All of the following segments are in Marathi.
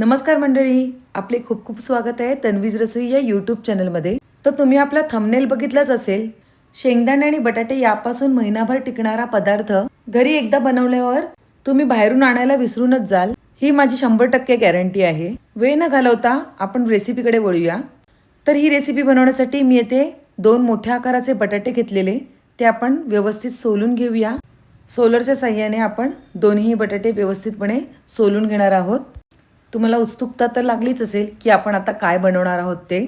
नमस्कार मंडळी आपले खूप खूप स्वागत आहे तन्वीज रसोई या यूट्यूब चॅनलमध्ये तर तुम्ही आपला थंबनेल बघितलाच असेल शेंगदाणे आणि बटाटे यापासून महिनाभर टिकणारा पदार्थ घरी एकदा बनवल्यावर तुम्ही बाहेरून आणायला विसरूनच जाल ही माझी शंभर टक्के गॅरंटी आहे. वेळ न घालवता आपण रेसिपीकडे वळूया. तर ही रेसिपी बनवण्यासाठी मी येथे दोन मोठ्या आकाराचे बटाटे घेतलेले ते आपण व्यवस्थित सोलून घेऊया. सोलरच्या साह्याने आपण दोन्ही बटाटे व्यवस्थितपणे सोलून घेणार आहोत. तुम्हाला उत्सुकता तर लागलीच असेल की आपण आता काय बनवणार आहोत ते.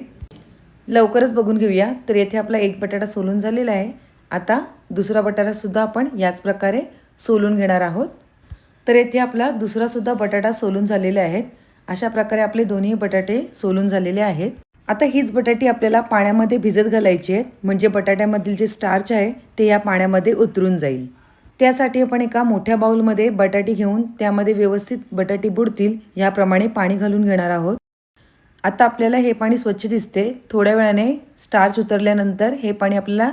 लवकरच बघून घेऊया. तर येथे आपला एक बटाटा सोलून झालेला आहे. आता दुसरा बटाटासुद्धा आपण याच प्रकारे सोलून घेणार आहोत. तर येथे आपला दुसरासुद्धा बटाटा सोलून झालेले आहेत अशा प्रकारे आपले दोन्ही बटाटे सोलून झालेले आहेत. आता हीच बटाटी आपल्याला पाण्यामध्ये भिजत घालायची आहेत म्हणजे बटाट्यामधील जे स्टार्च आहे ते या पाण्यामध्ये उतरून जाईल. त्यासाठी आपण एका मोठ्या बाऊलमध्ये बटाटी घेऊन त्यामध्ये व्यवस्थित बटाटी बुडतील याप्रमाणे पाणी घालून घेणार आहोत. आता आपल्याला हे पाणी स्वच्छ दिसते. थोड्या वेळाने स्टार्च उतरल्यानंतर हे पाणी आपल्याला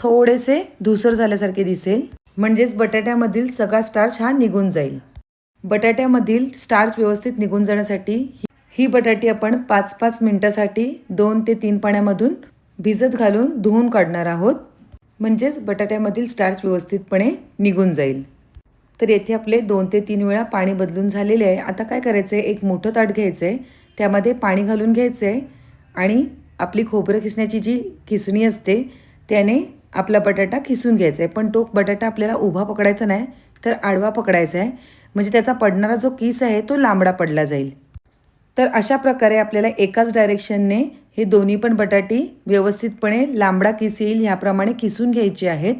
थोडेसे धुसर झाल्यासारखे दिसेल. म्हणजेच बटाट्यामधील सगळा स्टार्च हा निघून जाईल. बटाट्यामधील स्टार्च व्यवस्थित निघून जाण्यासाठी ही- बटाटी आपण पाच पाच मिनिटासाठी दोन ते तीन पाण्यामधून भिजत घालून धुवून काढणार आहोत. म्हणजेच बटाट्यामधील स्टार्च व्यवस्थितपणे निघून जाईल. तर येथे आपले दोन ते तीन वेळा पाणी बदलून झालेले आहे. आता काय करायचं आहे एक मोठं ताट घ्यायचं आहे त्यामध्ये पाणी घालून घ्यायचं आहे आणि आपली खोबरं खिसण्याची जी खिसणी असते त्याने आपला बटाटा खिसून घ्यायचा आहे पण तो बटाटा आपल्याला उभा पकडायचा नाही तर आडवा पकडायचा आहे म्हणजे त्याचा पडणारा जो किस आहे तो लांबडा पडला जाईल. तर अशा प्रकारे आपल्याला एकाच डायरेक्शनने हे दोन्ही पण बटाटी व्यवस्थितपणे लांबडा किस येईल ह्याप्रमाणे किसून घ्यायचे आहेत.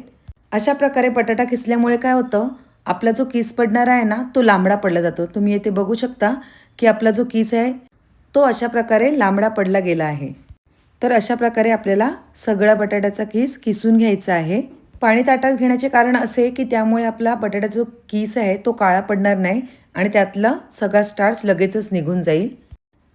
अशा प्रकारे बटाटा किसल्यामुळे काय होतं? आपला जो किस पडणारा आहे ना तो लांबडा पडला जातो. तुम्ही येथे बघू शकता की आपला जो किस आहे तो अशा प्रकारे लांबडा पडला गेला आहे. तर अशा प्रकारे आपल्याला सगळा बटाट्याचा किस किसून घ्यायचा आहे. पाणी ताटात घेण्याचे कारण असे की त्यामुळे आपला बटाट्याचा जो किस आहे तो काळा पडणार नाही आणि त्यातला सगळा स्टार्च लगेचच निघून जाईल.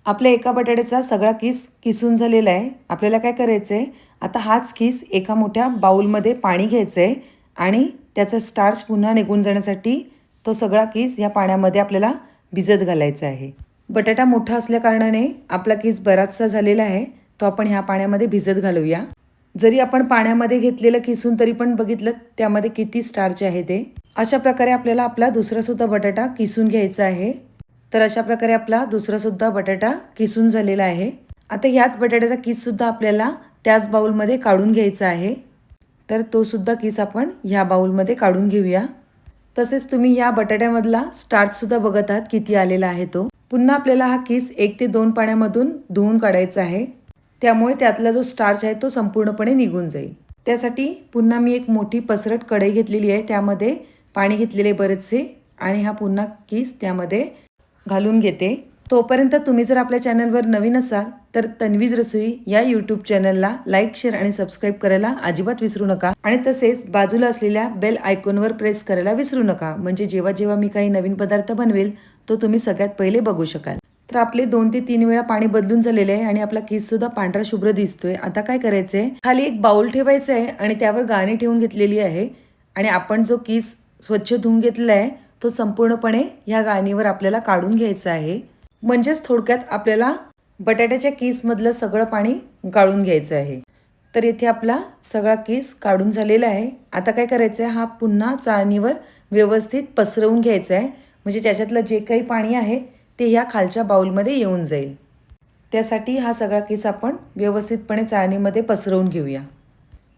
आपल्या एका बटाट्याचा सगळा किस किसून झालेला आहे. आपल्याला काय करायचं आहे आता हाच किस एका मोठ्या बाऊलमध्ये पाणी घ्यायचं आहे आणि त्याचा स्टार्च पुन्हा निघून जाण्यासाठी तो सगळा किस या पाण्यामध्ये आपल्याला भिजत घालायचा आहे. बटाटा मोठा असल्याकारणाने आपला किस बराचसा झालेला आहे. तो आपण ह्या पाण्यामध्ये भिजत घालूया. जरी आपण पाण्यामध्ये घेतलेलं किसून तरी पण बघितलं त्यामध्ये किती स्टार्च आहे ते. अशा प्रकारे आपल्याला आपला दुसरासुद्धा बटाटा किसून घ्यायचा आहे. तर अशा प्रकारे आपला दुसरासुद्धा बटाटा किसून झालेला आहे. आता ह्याच बटाट्याचा किससुद्धा आपल्याला त्याच बाउलमध्ये काढून घ्यायचा आहे. तर तो सुद्धा किस आपण ह्या बाउलमध्ये काढून घेऊया. तसेच तुम्ही या बटाट्यामधला स्टार्चसुद्धा बघत आहात किती आलेला आहे तो. पुन्हा आपल्याला हा किस एक ते दोन पाण्यामधून धुवून काढायचा आहे. त्यामुळे त्यातला जो स्टार्च आहे तो संपूर्णपणे निघून जाईल. त्यासाठी पुन्हा मी एक मोठी पसरट कढई घेतलेली आहे. त्यामध्ये पाणी घेतलेले बरेचसे आणि हा पुन्हा किस त्यामध्ये घालून घेते. तोपर्यंत तुम्ही जर आपल्या चॅनलवर नवीन असाल तर तन्वीज रसोई या यूट्यूब चॅनलला लाईक शेअर आणि सबस्क्राईब करायला अजिबात विसरू नका. आणि तसेच बाजूला असलेल्या बेल आयकॉनवर प्रेस करायला विसरू नका. म्हणजे जेव्हा जेव्हा मी काही नवीन पदार्थ बनवेल तो तुम्ही सगळ्यात पहिले बघू शकाल. तर आपले दोन ते तीन वेळा पाणी बदलून झालेले आहे आणि आपला केस सुद्धा पांढरा शुभ्र दिसतोय. आता काय करायचंय? खाली एक बाउल ठेवायचं आहे आणि त्यावर गाणी ठेवून घेतलेली आहे. आणि आपण जो किस स्वच्छ धुवून घेतला आहे तो संपूर्णपणे ह्या गाणीवर आपल्याला काढून घ्यायचा आहे. म्हणजेच थोडक्यात आपल्याला बटाट्याच्या किसमधलं सगळं पाणी गाळून घ्यायचं आहे. तर येथे आपला सगळा केस काढून झालेला आहे. आता काय करायचं आहे हा पुन्हा चाळणीवर व्यवस्थित पसरवून घ्यायचा आहे. म्हणजे त्याच्यातलं जे काही पाणी आहे ते ह्या खालच्या बाउलमध्ये येऊन जाईल. त्यासाठी हा सगळा केस आपण व्यवस्थितपणे चाळणीमध्ये पसरवून घेऊया.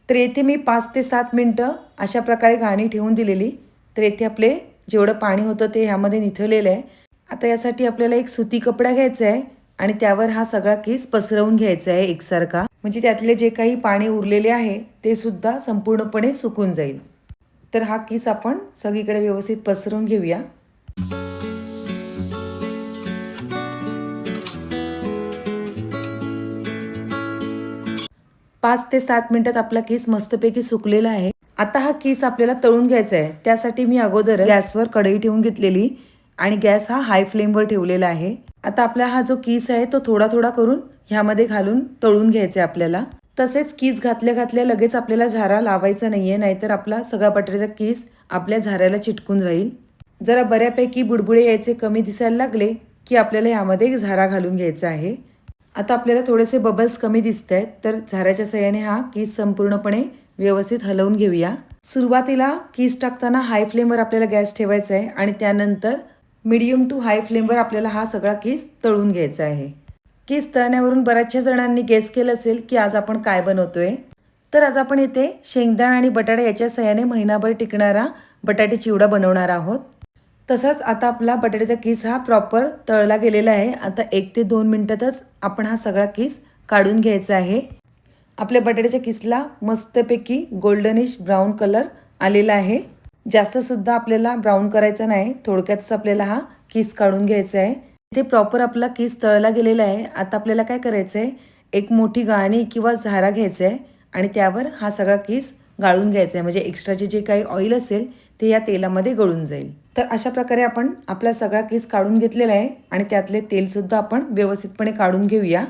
तर येथे मी पाच ते सात मिनटं अशा प्रकारे गाणी ठेवून दिलेली. तर येथे आपले जेवढं पाणी होतं ते ह्यामध्ये निथळलेलं आहे. आता यासाठी आपल्याला एक सुती कपडा घ्यायचा आहे आणि त्यावर हा सगळा केस पसरवून घ्यायचा आहे एकसारखा. म्हणजे त्यातले जे काही पाणी उरलेले आहे ते सुद्धा संपूर्णपणे सुकून जाईल. तर हा केस आपण सगळीकडे व्यवस्थित पसरवून घेऊया. पाच ते सात मिनिटात आपला केस मस्तपैकी सुकलेला आहे. आता हा केस आपल्याला तळून घ्यायचा आहे. त्यासाठी मी अगोदर गॅसवर कढई ठेवून घेतलेली आणि गॅस हा हाय फ्लेमवर ठेवलेला आहे. आता आपला हा जो कीस आहे तो थोडा थोडा करून ह्यामध्ये घालून तळून घ्यायचा आहे आपल्याला. तसेच कीस घातल्या घातल्या लगेच आपल्याला झारा लावायचा नाही आहे नाहीतर आपला सगळा बटाट्याचा कीस आपल्या झाऱ्याला चिटकून राहील. जरा बऱ्यापैकी बुडबुडे यायचे कमी दिसायला लागले की आपल्याला यामध्ये झारा घालून घ्यायचा आहे. आता आपल्याला थोडेसे बबल्स कमी दिसत आहेत तर झाऱ्याच्या सहाय्याने हा कीस संपूर्णपणे व्यवस्थित हलवून घेऊया. सुरुवातीला केस टाकताना हाय फ्लेमवर आपल्याला गॅस ठेवायचा आहे आणि त्यानंतर मिडियम टू हाय फ्लेमवर आपल्याला हा सगळा केस तळून घ्यायचा आहे. केस तळण्यावरून बऱ्याचशा जणांनी गेस केलं असेल की आज आपण काय बनवतोय. तर आज आपण इथे शेंगदाणा आणि बटाटा याच्या सहाय्याने महिनाभर टिकणारा बटाटे चिवडा बनवणार आहोत. तसाच आता आपला बटाट्याचा किस हा प्रॉपर तळला गेलेला आहे. आता एक ते दोन मिनटातच आपण हा सगळा किस काढून घ्यायचा आहे. आपल्या बटाट्याच्या किसला मस्तपैकी गोल्डनिश ब्राऊन कलर आलेला आहे. जास्तसुद्धा आपल्याला ब्राऊन करायचा नाही. थोडक्यातच आपल्याला हा किस काढून घ्यायचा आहे. इथे प्रॉपर आपला किस तळला गेलेला आहे. आता आपल्याला काय करायचं आहे एक मोठी गाणी किंवा झारा घ्यायचा आहे आणि त्यावर हा सगळा किस गाळून घ्यायचा आहे म्हणजे एक्स्ट्राचे जे काही ऑइल असेल ते या तेलामध्ये गळून जाईल. तर अशा प्रकारे आपण आपला सगळा किस काढून घेतलेला आहे आणि त्यातले तेलसुद्धा आपण व्यवस्थितपणे काढून घेऊया.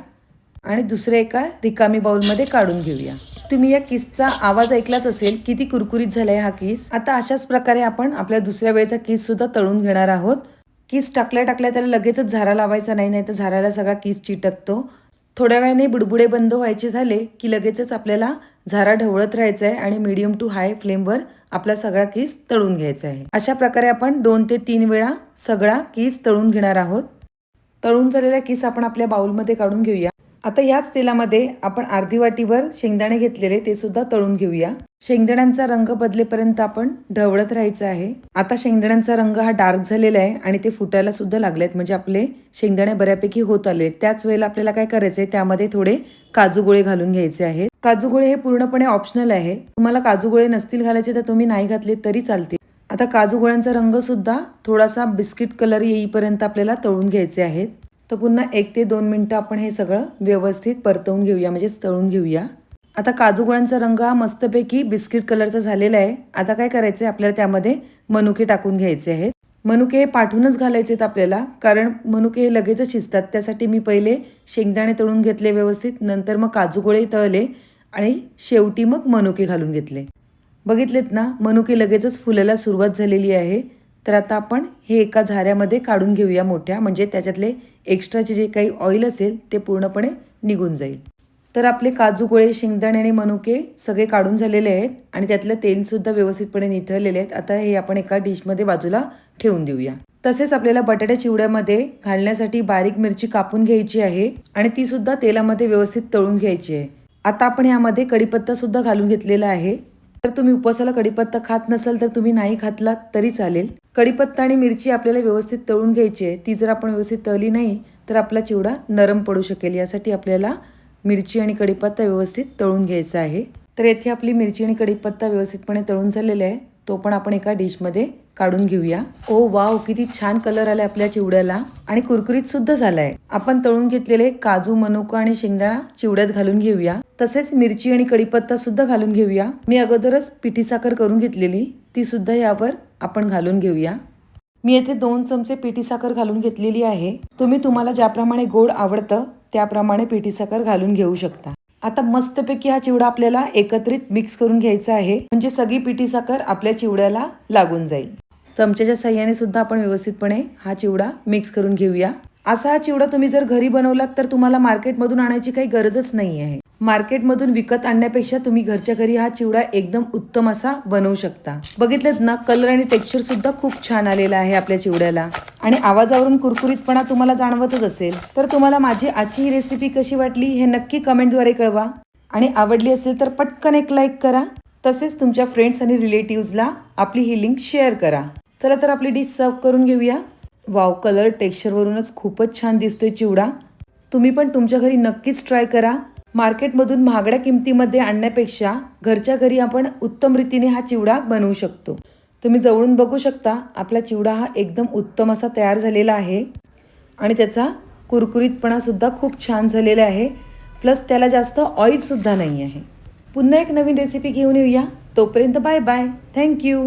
आणि दुसऱ्या एका रिकामी बाउलमध्ये काढून घेऊया. तुम्ही या किसचा आवाज ऐकलाच असेल किती कुरकुरीत झालाय हा किस. आता अशाच प्रकारे आपण आपल्या दुसऱ्या वेळेचा किस सुद्धा तळून घेणार आहोत. किस टाकल्या टाकल्या त्याला लगेचच झारा लावायचा नाही नाही तर झाराला सगळा किस चिटकतो. थोड्या वेळाने बुडबुडे बंद व्हायचे झाले की लगेचच आपल्याला झारा ढवळत राहायचा आहे आणि मीडियम टू हाय फ्लेमवर आपला सगळा किस तळून घ्यायचा आहे अशा प्रकारे आपण दोन ते तीन वेळा सगळा किस तळून घेणार आहोत. तळून झालेला किस आपण आपल्या बाउलमध्ये काढून घेऊया. आता याच तेलामध्ये आपण अर्धी वाटीवर शेंगदाणे घेतलेले ते सुद्धा तळून घेऊया. शेंगदाण्यांचा रंग बदलेपर्यंत आपण ढवळत राहायचं आहे. आता शेंगदाण्यांचा रंग हा डार्क झालेला आहे आणि ते फुटायला सुद्धा लागलेत. म्हणजे आपले शेंगदाणे बऱ्यापैकी होत आले. त्याच वेळेला आपल्याला काय करायचंय त्यामध्ये थोडे काजू गोळे घालून घ्यायचे आहेत. काजू गोळे हे पूर्णपणे ऑप्शनल आहे. तुम्हाला काजू गोळे नसतील घालायचे तर तुम्ही नाही घातले तरी चालते आता काजू गोळ्यांचा रंग सुद्धा थोडासा बिस्किट कलर येईपर्यंत आपल्याला तळून घ्यायचे आहेत. तर पुन्हा एक ते दोन मिनटं आपण हे सगळं व्यवस्थित परतवून घेऊया म्हणजे तळून घेऊया. आता काजू गोळ्यांचा रंग हा मस्तपैकी बिस्किट कलरचा झालेला आहे. आता काय करायचं आहे आपल्याला त्यामध्ये मनुके टाकून घ्यायचे आहेत. मनुके हे पाठवूनच घालायचे आहेत आपल्याला कारण मनुके हे लगेचच शिजतात. त्यासाठी मी पहिले शेंगदाणे तळून घेतले व्यवस्थित नंतर मग काजू गोळे तळले आणि शेवटी मग मनुके घालून घेतले. बघितलेत ना मनुके लगेचच फुलायला सुरुवात झालेली आहे. तर आता आपण हे एका झाऱ्यामध्ये काढून घेऊया मोठ्या म्हणजे त्याच्यातले एक्स्ट्राचे जे काही ऑइल असेल ते पूर्णपणे निघून जाईल. तर आपले काजू गोळे शेंगदाणे आणि मनुके सगळे काढून झालेले आहेत आणि त्यातलं तेलसुद्धा व्यवस्थितपणे निथळलेले आहेत. आता हे आपण एका डिशमध्ये बाजूला ठेवून देऊया. तसेच आपल्याला बटाट्या चिवड्यामध्ये घालण्यासाठी बारीक मिरची कापून घ्यायची आहे आणि ती सुद्धा तेलामध्ये व्यवस्थित तळून घ्यायची आहे. आता आपण यामध्ये कढीपत्ता सुद्धा घालून घेतलेला आहे. तर तुम्ही उपवासाला कढीपत्ता खात नसाल तर तुम्ही नाही खातला तरी चालेल. कढीपत्ता आणि मिरची आपल्याला व्यवस्थित तळून घ्यायची आहे. ती जर आपण व्यवस्थित तळली नाही तर आपला चिवडा नरम पडू शकेल. यासाठी आपल्याला मिरची आणि कढीपत्ता व्यवस्थित तळून घ्यायचा आहे. तर येथे आपली मिरची आणि कढीपत्ता व्यवस्थितपणे तळून झालेला आहे. तो पण आपण एका डिशमध्ये काढून घेऊया. ओ वाव किती छान कलर आलाय आपल्या चिवड्याला. आणि कुरकुरीत सुद्धा झालाय. आपण तळून घेतलेले काजू मनुका आणि शेंगदाणा चिवड्यात घालून घेऊया. तसेच मिरची आणि कढीपत्ता सुद्धा घालून घेऊया. मी अगोदरच पिठी साखर करून घेतलेली. ती सुद्धा यावर आपण घालून घेऊया. मी येथे दोन चमचे पिठी साखर घालून घेतलेली आहे. तुम्ही तुम्हाला ज्याप्रमाणे गोड आवडतं त्याप्रमाणे पिठी साखर घालून घेऊ शकता. आता मस्तपैकी हा चिवडा आपल्याला एकत्रित मिक्स करून घ्यायचा आहे. म्हणजे सगळी पिठी साखर आपल्या चिवड्याला लागून जाईल. चमच्याच्या सहाय्याने सुद्धा आपण व्यवस्थितपणे हा चिवडा मिक्स करून घेऊया. असा हा चिवडा तुम्ही जर घरी बनवलात तर तुम्हाला मार्केटमधून आणायची काही गरजच नाही आहे. मार्केटमधून विकत आणण्यापेक्षा तुम्ही घरच्या घरी हा चिवडा एकदम उत्तम असा बनवू शकता. बघितलं ना कलर आणि टेक्स्चर सुद्धा खूप छान आलेला आहे आपल्या चिवड्याला. आणि आवाजावरून कुरकुरीतपणा तुम्हाला जाणवतच असेल. तर तुम्हाला माझी आजची ही रेसिपी कशी वाटली हे नक्की कमेंटद्वारे कळवा. आणि आवडली असेल तर पटकन एक लाईक करा. तसेच तुमच्या फ्रेंड्स आणि रिलेटिव्हजला आपली ही लिंक शेअर करा. चला तर आपली डिश सर्व करून घेऊया. वाव कलर टेक्स्चरवरूनच खूपच छान दिसतोय चिवडा. तुम्ही पण तुमच्या घरी नक्कीच ट्राय करा. मार्केटमधून महागड्या किमतीमध्ये आणण्यापेक्षा घरच्या घरी आपण उत्तम रीतीने हा चिवडा बनवू शकतो. तुम्ही जवळून बघू शकता आपला चिवडा हा एकदम उत्तम असा तयार झालेला आहे. आणि त्याचा कुरकुरीतपणासुद्धा खूप छान झालेला आहे. प्लस त्याला जास्त ऑइलसुद्धा नाही आहे पुन्हा एक नवीन रेसिपी घेऊन येऊया. तोपर्यंत बाय बाय थँक्यू